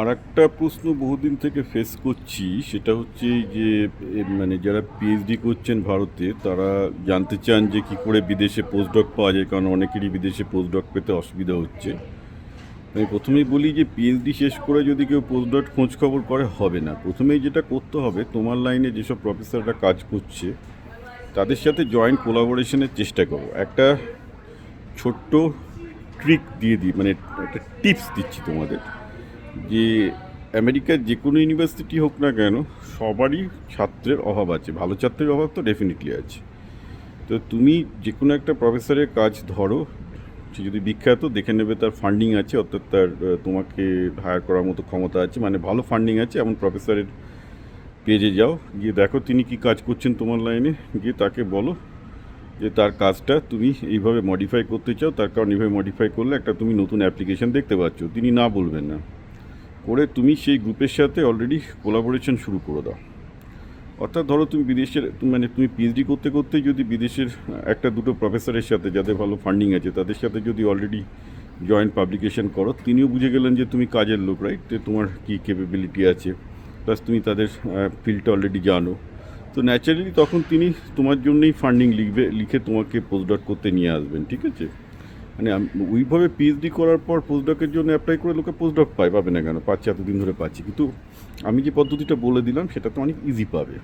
আর একটা প্রশ্ন বহুদিন থেকে ফেস করছি, সেটা হচ্ছে যে মানে যারা পিএইচডি করছেন ভারতে, তারা জানতে চান যে কি করে বিদেশে পোস্টডক পাওয়া যায়, কারণ অনেকেরই বিদেশে পোস্টডক পেতে অসুবিধা হচ্ছে। আমি প্রথমেই বলি যে পিএইচডি শেষ করে যদি কেউ পোস্টডক খোঁজ খবর করে, হবে না। প্রথমেই যেটা করতে হবে, তোমার লাইনে যেসব প্রফেসররা কাজ করছে, তাদের সাথে জয়েন্ট কোলাবোরেশনের চেষ্টা করো একটা ছোট্ট ট্রিক দিয়ে দিই মানে একটা টিপস দিচ্ছি তোমাদের। যে আমেরিকার যে কোনো ইউনিভার্সিটি হোক না কেন, সবারই ছাত্রের অভাব আছে। ভালো ছাত্রের অভাব তো ডেফিনেটলি আছে। তো তুমি যে কোনো একটা প্রফেসরের কাজ ধরো, সে যদি বিখ্যাত, দেখে নেবে তার ফান্ডিং আছে, অর্থাৎ তার তোমাকে হায়ার করার মতো ক্ষমতা আছে। মানে ভালো ফান্ডিং আছে, এমন প্রফেসরের পেজে যাও, গিয়ে দেখো তিনি কি কাজ করছেন তোমার লাইনে গিয়ে তাকে বলো যে তার কাজটা তুমি এইভাবে মডিফাই করতে চাও। তার কারণ এইভাবে মডিফাই করলে একটা তুমি নতুন অ্যাপ্লিকেশন দেখতে পাচ্ছ। তিনি না বলবেন না। করে তুমি সেই গ্রুপের সাথে অলরেডি কোলাবোরেশন শুরু করে দাও। অর্থাৎ ধরো তুমি বিদেশের মানে তুমি পিএইচডি করতে করতে যদি বিদেশের একটা দুটো প্রফেসরের সাথে যাদের ভালো ফান্ডিং আছে, তাদের সাথে যদি অলরেডি জয়েন্ট পাবলিকেশন করো, তিনিও বুঝে গেলেন যে তুমি কাজের লোক রাইট তোমার কী ক্যাপেবিলিটি আছে প্লাস তুমি তাদের ফিল্ডটা অলরেডি জানো। তো ন্যাচারালি তখন তিনি তোমার জন্যই ফান্ডিং লিখবে, লিখে তোমাকে পোস্টডক করতে নিয়ে আসবেন, ঠিক আছে? মানে ওইভাবে পিএইচডি করার পর পোস্টডকের জন্য অ্যাপ্লাই করে লোকে পোস্টডক পায়, পাবে না কেন? পাচ্ছে, এতদিন ধরে পাচ্ছি। কিন্তু আমি যে পদ্ধতিটা বলে দিলাম, সেটা তো অনেক ইজি পাবে।